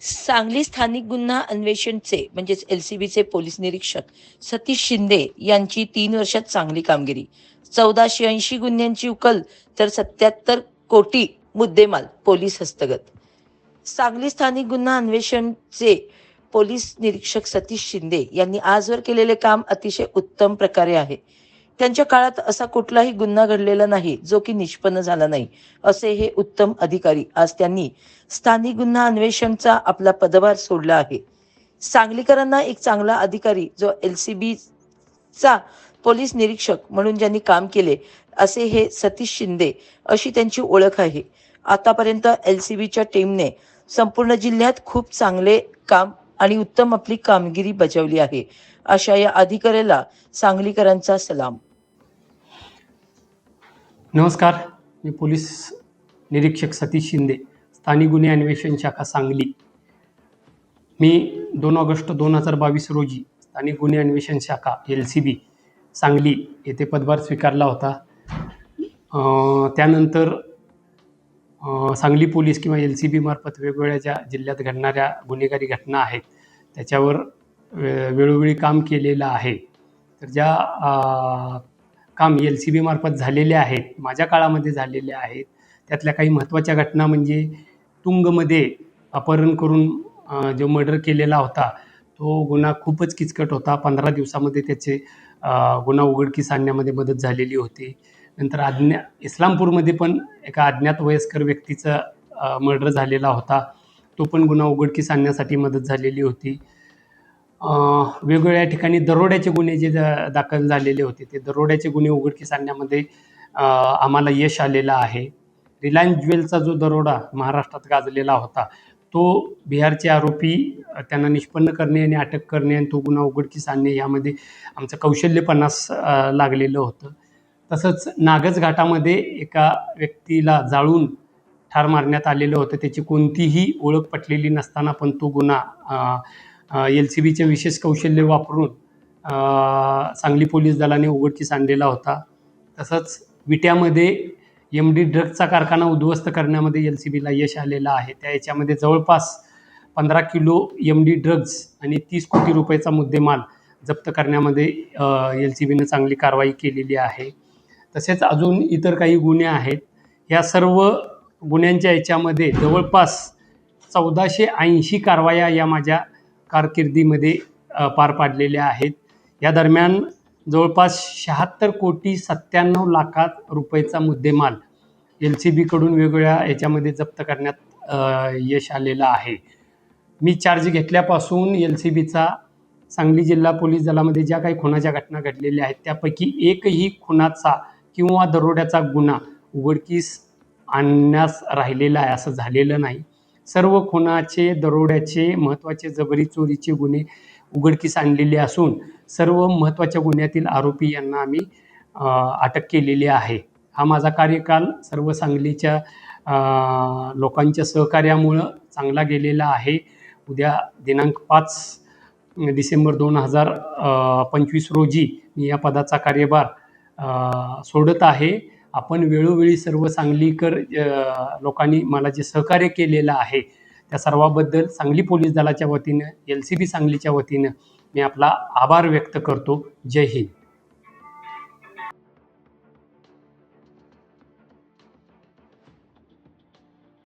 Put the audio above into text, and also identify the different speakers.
Speaker 1: सांगली स्थानिक गुन्हा अन्वेषणचे म्हणजेच एल सी बीचे पोलीस निरीक्षक सतीश शिंदे यांची तीन वर्षात चांगली कामगिरी. चौदाशे ऐंशी गुन्ह्यांची उकल तर सत्याहत्तर कोटी मुद्देमाल पोलीस हस्तगत. सांगली स्थानिक गुन्हा अन्वेषणचे पोलीस निरीक्षक सतीश शिंदे यांनी आजवर केलेले काम अतिशय उत्तम प्रकारे आहे. त्यांच्या काळात असा कुठलाही गुन्हा घडलेला नाही जो की निष्पन्न झाला नाही असे हे उत्तम अधिकारी आज त्यांनी स्थानिक गुन्हा अन्वेषणचा आपला पदभार सोडला आहे. सांगलीकरांना एक चांगला अधिकारी जो एल सी चा पोलीस निरीक्षक म्हणून ज्यांनी काम केले असे हे सतीश शिंदे अशी त्यांची ओळख आहे. आतापर्यंत एल सी बीच्या टीमने संपूर्ण जिल्ह्यात खूप चांगले काम आणि उत्तम आपली कामगिरी बजावली आहे. अशा या अधिकाऱ्याला सांगलीकरांचा सलाम.
Speaker 2: नमस्कार मी पोलीस निरीक्षक सतीश शिंदे स्थानिक गुन्हे अन्वेषण शाखा सांगली. मी दोन ऑगस्ट दोन हजार बावीस रोजी स्थानिक गुन्हे अन्वेषण शाखा एल सी बी सांगली येथे पदभार स्वीकारला होता. त्यानंतर सांगली पोलीस किंवा एल सी बीमार्फत वेगवेगळ्या ज्या जिल्ह्यात घडणाऱ्या गुन्हेगारी घटना आहेत त्याच्यावर वे- वेळोवेळी काम केलेलं आहे. तर ज्या काम एल सी बीमार्फत झालेले आहेत माझ्या काळामध्ये झालेले आहेत. त्यातल्या काही महत्त्वाच्या घटना म्हणजे तुंगमध्ये अपहरण करून जो मर्डर केलेला होता तो गुन्हा खूपच किचकट होता. पंधरा दिवसामध्ये त्याचे गुन्हा उघडकीस आणण्यामध्ये मदत झालेली होती. नंतर आज्ञा इस्लामपूरमध्ये पण एका अज्ञात वयस्कर व्यक्तीचा मर्डर झालेला होता. तो पण गुन्हा उघडकीस आणण्यासाठी मदत झालेली होती. वेगवेगळ्या ठिकाणी दरोड्याचे गुन्हे जे दाखल झालेले होते ते दरोड्याचे गुन्हे उघडकीस आणण्यामध्ये आम्हाला यश आलेलं आहे. रिलायन्स ज्वेलचा जो दरोडा महाराष्ट्रात गाजलेला होता तो बिहारचे आरोपी त्यांना निष्पन्न करणे आणि अटक करणे आणि तो गुन्हा उघडकीस आणणे यामध्ये आमचं कौशल्यपणास लागलेलं होतं. तसंच नागज घाटामध्ये एका व्यक्तीला जाळून ठार मारण्यात आलेलं होतं. त्याची कोणतीही ओळख पटलेली नसताना पण तो गुन्हा एल सी बीचे विशेष कौशल्य वापरून सांगली पोलीस दलाने उघडकीस आणलेला होता. तसंच विट्यामध्ये एम डी ड्रग्जचा कारखाना उद्ध्वस्त करण्यामध्ये एल सी बीला यश आलेलं आहे. त्या याच्यामध्ये जवळपास पंधरा किलो एम डी ड्रग्ज आणि तीस कोटी रुपयाचा मुद्देमाल जप्त करण्यामध्ये एल सी बीनं चांगली कारवाई केलेली आहे. तसेच अजून इतर काही गुन्हे आहेत. या सर्व गुन्ह्यांच्या याच्यामध्ये जवळपास चौदाशे ऐंशी कारवाया या माझ्या कारकिर्दीमध्ये पार पाडलेल्या आहेत. या दरम्यान जवळपास शहात्तर कोटी सत्त्याण्णव लाखात रुपयेचा मुद्देमाल एल सी बीकडून वेगवेगळ्या याच्यामध्ये जप्त करण्यात यश आलेलं आहे. मी चार्ज घेतल्यापासून एल सी बीचा सांगली जिल्हा पोलीस दलामध्ये ज्या काही खुनाच्या घटना घडलेल्या आहेत त्यापैकी एकही खुनाचा किंवा दरोड्याचा गुन्हा उघडकीस आणण्यास राहिलेला आहे असं झालेलं नाही. सर्व खुनाचे दरोड्याचे महत्त्वाचे जबरी चोरीचे गुन्हे उघडकीस आणलेले असून सर्व महत्त्वाच्या गुन्ह्यातील आरोपी यांना आम्ही अटक केलेली आहे. हा माझा कार्यकाल सर्व सांगलीच्या लोकांच्या सहकार्यामुळं चांगला गेलेला आहे. उद्या दिनांक पाच डिसेंबर दोन हजार पंचवीस रोजी मी या पदाचा कार्यभार सोडत आहे. आपण वेळोवेळी सर्व सांगलीकर अ, लोकांनी मला जे सहकार्य केलेलं आहे त्या सर्वाबद्दल सांगली पोलीस दलाच्या वतीनं एल सी बी सांगलीच्या वतीनं मी आपला आभार व्यक्त करतो. जय हिंद.